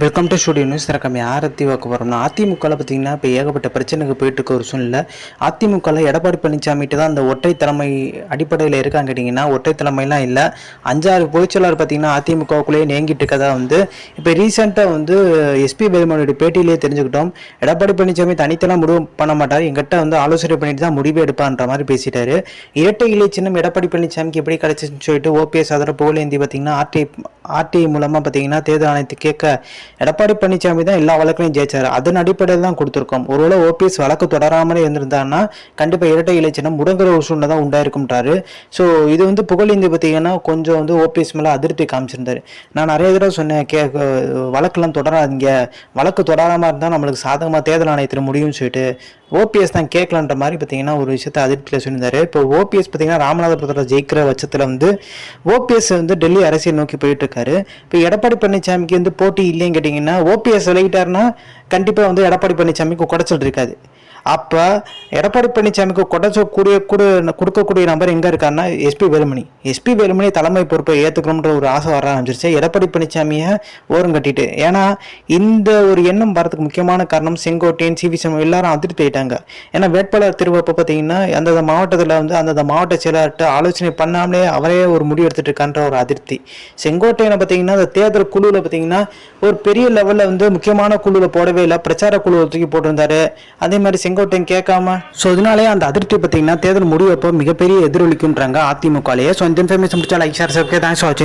Welcome to studio news திறக்கம் ஆரத்தி வாக்கு வரோம்னா அதிமுகவில் பார்த்தீங்கன்னா இப்போ ஏகப்பட்ட பிரச்சனைக்கு போயிட்டு இருக்க ஒரு சூழ்நிலை அதிமுகவில் எடப்பாடி பழனிசாமிட்டு தான் அந்த ஒற்றை தலைமை அடிப்படையில் இருக்கான்னு கேட்டிங்கன்னா ஒற்றை தலைமைலாம் இல்லை. அஞ்சாறு பொதுச்செயலாளர் பார்த்தீங்கன்னா அதிமுகவுக்குள்ளேயே நேங்கிட்டு இருக்கதா வந்து இப்போ ரீசெண்டாக வந்து எஸ்பி வேலுமணியோட பேட்டியிலேயே தெரிஞ்சுக்கிட்டோம். எடப்பாடி பழனிசாமி தனித்தெல்லாம் முடிவு பண்ண மாட்டார். எங்கிட்ட வந்து ஆலோசனை பண்ணிட்டு தான் முடிவு எடுப்பான்ற மாதிரி பேசிட்டாரு. இரட்டை இலை சின்னம் எடப்பாடி பழனிசாமிக்கு எப்படி கிடச்சின்னு சொல்லிட்டு ஓபிஎஸ் அதர புகழேந்தி பார்த்தீங்கன்னா ஆர்டி ஆர்டிஐ மூலமாக பார்த்தீங்கன்னா தேர்தல் ஆணையத்தை கேட்க எடப்பாடி பழனிசாமி தான் எல்லா வழக்குலையும் ஜெயிச்சார். அதன் அடிப்படையில் தான் கொடுத்துருக்கோம். ஒருவேளை ஓபிஎஸ் வழக்கு தொடராமலே இருந்திருந்தாருன்னா கண்டிப்பாக இரட்டை இலை சின்னம் முடங்குற ஒரு சூழ்நிலை தான் உண்டாயிருக்கும்ட்டாரு ஸோ இது வந்து புகழேந்தி பார்த்தீங்கன்னா கொஞ்சம் வந்து ஓபிஎஸ் மேலே அதிருப்தி காமிச்சிருந்தாரு. நான் நிறைய தடவை சொன்னேன் கே வழக்கெல்லாம் தொடராதீங்க. வழக்கு தொடராமல் இருந்தால் நம்மளுக்கு சாதகமாக தேர்தல் ஆணையத்தில் முடியும்னு சொல்லிட்டு ஓபிஎஸ் தான் கேட்கலான்ற மாதிரி பார்த்தீங்கன்னா ஒரு விஷயத்தை அதிருப்தியில் சொல்லியிருந்தாரு. இப்போ ஓபிஎஸ் பார்த்தீங்கன்னா ராமநாதபுரத்தில் ஜெயிக்கிற பட்சத்தில் வந்து ஓபிஎஸ் வந்து டெல்லி அரசியல் நோக்கி போயிட்டு இருக்காரு. இப்போ எடப்பாடி பழனிசாமிக்கு வந்து போட்டி இல்லைன்னு கேட்டிங்கன்னா ஓபிஎஸ் விளையிட்டாருன்னா கண்டிப்பாக வந்து எடப்பாடி பழனிசாமிக்கு குடைச்சல் இருக்காது. அப்போ எடப்பாடி பழனிசாமிக்கு கொடைச்சக்கூடிய கூட கொடுக்கக்கூடிய நபர் எங்கே இருக்காருன்னா எஸ்பி வேலுமணி. எஸ்பி வேலுமணி தலைமை பொறுப்பை ஏற்றுக்கணுன்ற ஒரு ஆசை வர ஆரம்பிச்சிருச்சு. எடப்பாடி பழனிசாமியை ஓரம் கட்டிட்டு. ஏன்னா இந்த ஒரு எண்ணம் வரதுக்கு முக்கியமான காரணம் செங்கோட்டையன் சிவி சண்முகம் எல்லாரும் அதிருப்தி ஆயிட்டாங்க. ஏன்னா வேட்பாளர் திருவப்போ பார்த்தீங்கன்னா அந்தந்த மாவட்டத்தில் வந்து அந்தந்த மாவட்ட செயலாளர்கிட்ட ஆலோசனை பண்ணாமலே அவரே ஒரு முடிவு எடுத்துட்டு இருக்கான்ற ஒரு அதிருப்தி. செங்கோட்டையனை பார்த்தீங்கன்னா அந்த தேர்தல் குழுவில் பார்த்தீங்கன்னா ஒரு பெரிய லெவலில் வந்து முக்கியமான குழுவில் போடவே இல்லை. பிரச்சார குழுவை தூக்கி போட்டிருந்தாரு. அதே மாதிரி செங்கோட்டையும் கேட்காம. ஸோ இதனாலே அந்த அதிருப்தி பார்த்தீங்கன்னா தேர்தல் முடிவப்போ மிகப்பெரிய எதிரொலிக்குன்றாங்க அதிமுகலேயே. ஸோ இந்த இன்ஃபர்மேஷன் முடிச்சா like share subscribe thanks for வாட்சிங்